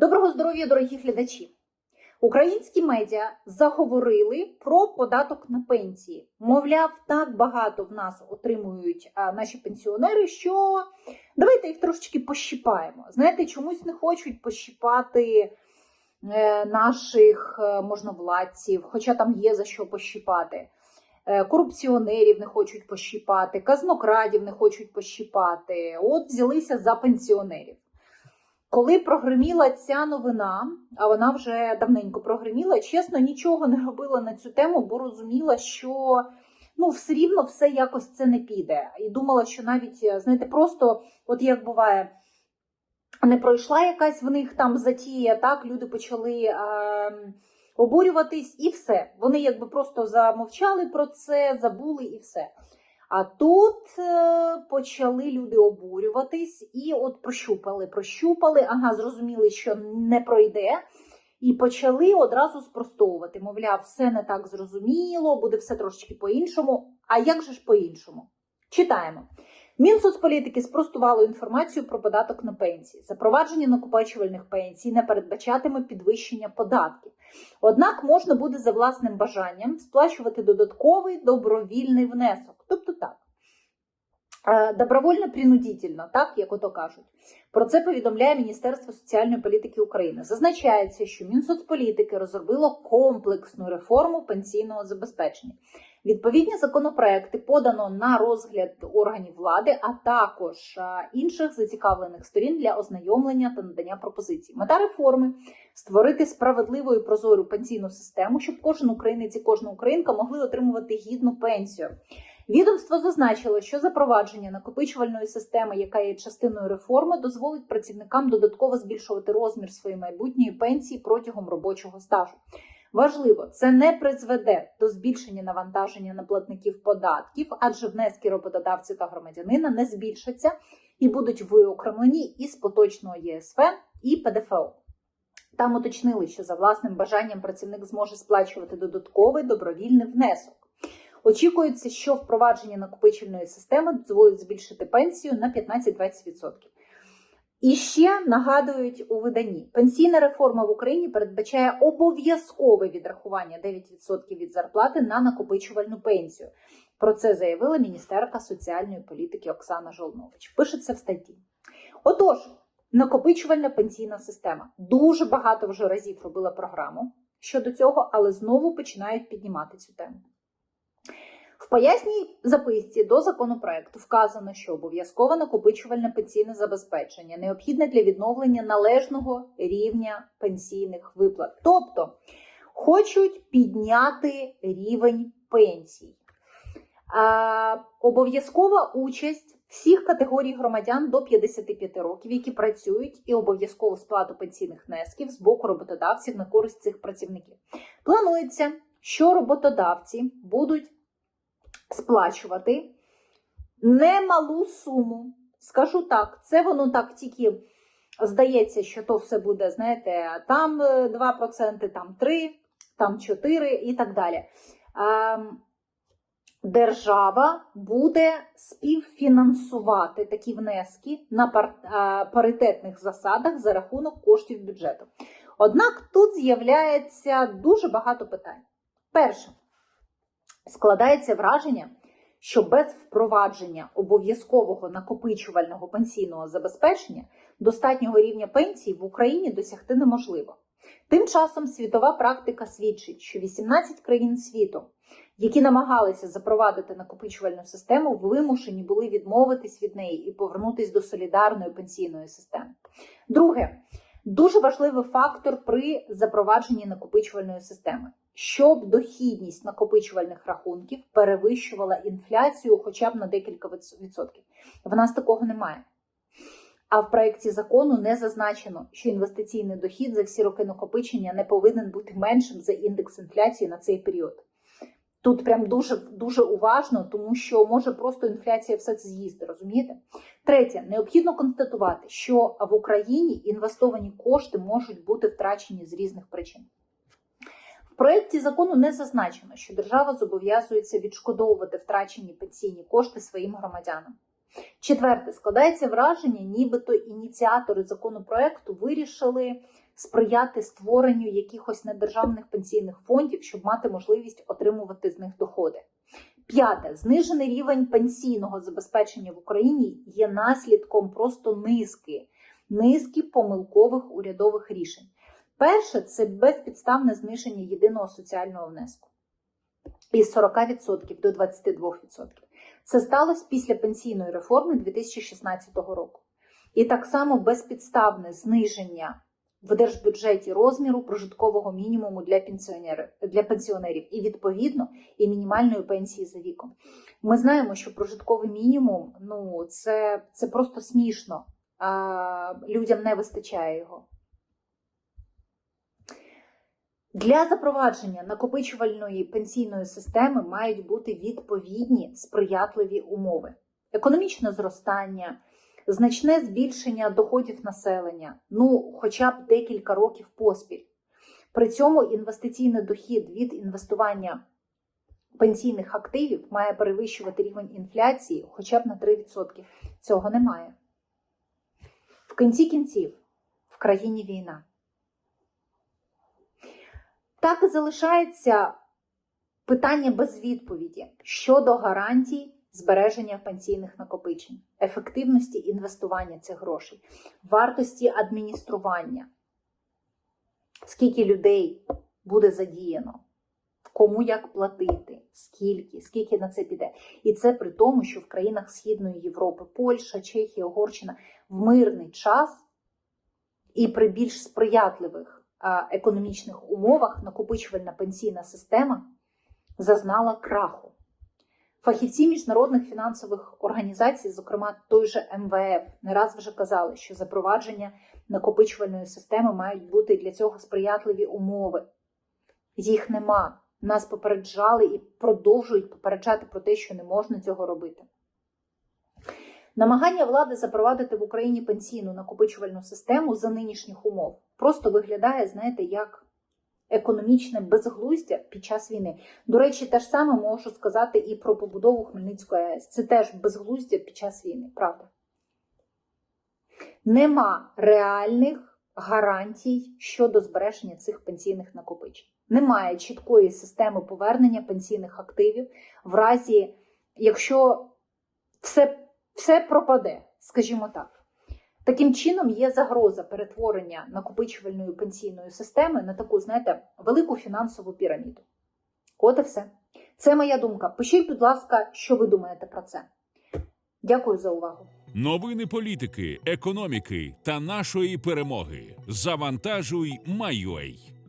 Доброго здоров'я, дорогі глядачі! Українські медіа заговорили про податок на пенсії. Мовляв, так багато в нас отримують наші пенсіонери, що давайте їх трошечки пощіпаємо. Знаєте, чомусь не хочуть пощіпати е, наших е, можновладців, хоча там є за що пощіпати. Е, Корупціонерів не хочуть пощіпати, казнокрадів не хочуть пощіпати. От взялися за пенсіонерів. Коли прогреміла ця новина, а вона вже давненько прогреміла, чесно, нічого не робила на цю тему, бо розуміла, що ну, все рівно все якось це не піде. І думала, що навіть, знаєте, просто, от як буває, не пройшла якась в них там затія, так, люди почали е, обурюватись і все. Вони якби просто замовчали про це, забули і все. А тут е, почали люди обурюватись і от прощупали, прощупали, ага, зрозуміли, що не пройде, і почали одразу спростовувати. Мовляв, все не так зрозуміло, буде все трошечки по-іншому. А як же ж по-іншому? Читаємо. Мінсоцполітики спростувало інформацію про податок на пенсії. Запровадження накопичувальних пенсій не передбачатиме підвищення податків. Однак можна буде за власним бажанням сплачувати додатковий добровільний внесок. Тобто так. Е, Добровольно принудительно, так як ото кажуть. Про це повідомляє Міністерство соціальної політики України. Зазначається, що Мінсоцполітики розробило комплексну реформу пенсійного забезпечення. Відповідні законопроекти подано на розгляд органів влади, а також інших зацікавлених сторін для ознайомлення та надання пропозицій. Мета реформи створити справедливу і прозору пенсійну систему, щоб кожен українець і кожна українка могли отримувати гідну пенсію. Відомство зазначило, що запровадження накопичувальної системи, яка є частиною реформи, дозволить працівникам додатково збільшувати розмір своєї майбутньої пенсії протягом робочого стажу. Важливо, це не призведе до збільшення навантаження на платників податків, адже внески роботодавців та громадянина не збільшаться і будуть виокремлені із поточного ЄСВ і ПДФО. Там уточнили, що за власним бажанням працівник зможе сплачувати додатковий добровільний внесок. Очікується, що впровадження накопичувальної системи дозволить збільшити пенсію на 15-20%. І ще нагадують у виданні: пенсійна реформа в Україні передбачає обов'язкове відрахування 9% від зарплати на накопичувальну пенсію. Про це заявила міністерка соціальної політики Оксана Жолнович. Пишеться в статті. Отож, накопичувальна пенсійна система дуже багато вже разів робила програму щодо цього, але знову починають піднімати цю тему. Поясній записці до законопроекту вказано, що обов'язкове накопичувальне пенсійне забезпечення необхідне для відновлення належного рівня пенсійних виплат. Тобто хочуть підняти рівень пенсій. Обов'язкова участь всіх категорій громадян до 55 років, які працюють, і обов'язкову сплату пенсійних внесків з боку роботодавців на користь цих працівників. Планується, що роботодавці будуть сплачувати немалу суму. Скажу так, це воно так тільки здається, що то все буде, знаєте, там 2%, там 3%, там 4% і так далі. Ем, Держава буде співфінансувати такі внески на паритетних засадах за рахунок коштів бюджету. Однак тут з'являється дуже багато питань. Перше, складається враження, що без впровадження обов'язкового накопичувального пенсійного забезпечення достатнього рівня пенсії в Україні досягти неможливо. Тим часом світова практика свідчить, що 18 країн світу, які намагалися запровадити накопичувальну систему, вимушені були відмовитись від неї і повернутися до солідарної пенсійної системи. Друге, дуже важливий фактор при запровадженні накопичувальної системи щоб дохідність накопичувальних рахунків перевищувала інфляцію хоча б на декілька відсотків. В нас такого немає. А в проєкті закону не зазначено, що інвестиційний дохід за всі роки накопичення не повинен бути меншим за індекс інфляції на цей період. Тут прям дуже дуже уважно, тому що може просто інфляція все це з'їсти, розумієте? Третє, необхідно констатувати, що в Україні інвестовані кошти можуть бути втрачені з різних причин проєкті закону не зазначено, що держава зобов'язується відшкодовувати втрачені пенсійні кошти своїм громадянам. Четверте, складається враження, нібито ініціатори законопроекту вирішили сприяти створенню якихось недержавних пенсійних фондів, щоб мати можливість отримувати з них доходи. П'яте, знижений рівень пенсійного забезпечення в Україні є наслідком просто низки, низки помилкових урядових рішень. Перше це безпідставне зниження єдиного соціального внеску із 40% до 22%. Це сталося після пенсійної реформи 2016 року. І так само безпідставне зниження в держбюджеті розміру прожиткового мінімуму для пенсіонерів, для пенсіонерів і відповідно і мінімальної пенсії за віком. Ми знаємо, що прожитковий мінімум ну це, це просто смішно. А, людям не вистачає його. Для запровадження накопичувальної пенсійної системи мають бути відповідні сприятливі умови: економічне зростання, значне збільшення доходів населення, ну хоча б декілька років поспіль. При цьому інвестиційний дохід від інвестування пенсійних активів має перевищувати рівень інфляції хоча б на 3%. Цього немає. В кінці кінців в країні війна. Так і залишається питання без відповіді щодо гарантій збереження пенсійних накопичень, ефективності інвестування цих грошей, вартості адміністрування, скільки людей буде задіяно, кому як платити, скільки, скільки на це піде. І це при тому, що в країнах Східної Європи, Польща, Чехія, Угорщина в мирний час і при більш сприятливих економічних умовах накопичувальна пенсійна система зазнала краху. Фахівці міжнародних фінансових організацій, зокрема той же МВФ, не раз вже казали, що запровадження накопичувальної системи мають бути для цього сприятливі умови. Їх нема. Нас попереджали і продовжують попереджати про те, що не можна цього робити. Намагання влади запровадити в Україні пенсійну накопичувальну систему за нинішніх умов просто виглядає, знаєте, як економічне безглуздя під час війни. До речі, те ж саме можу сказати і про побудову Хмельницької АЕС. Це теж безглуздя під час війни, правда? Нема реальних гарантій щодо збереження цих пенсійних накопичень. Немає чіткої системи повернення пенсійних активів в разі, якщо все все пропаде, скажімо так. Таким чином, є загроза перетворення накопичувальної пенсійної системи на таку, знаєте, велику фінансову піраміду. От і все. Це моя думка. Пишіть, будь ласка, що ви думаєте про це. Дякую за увагу. Новини політики, економіки та нашої перемоги. Завантажуй, Майой.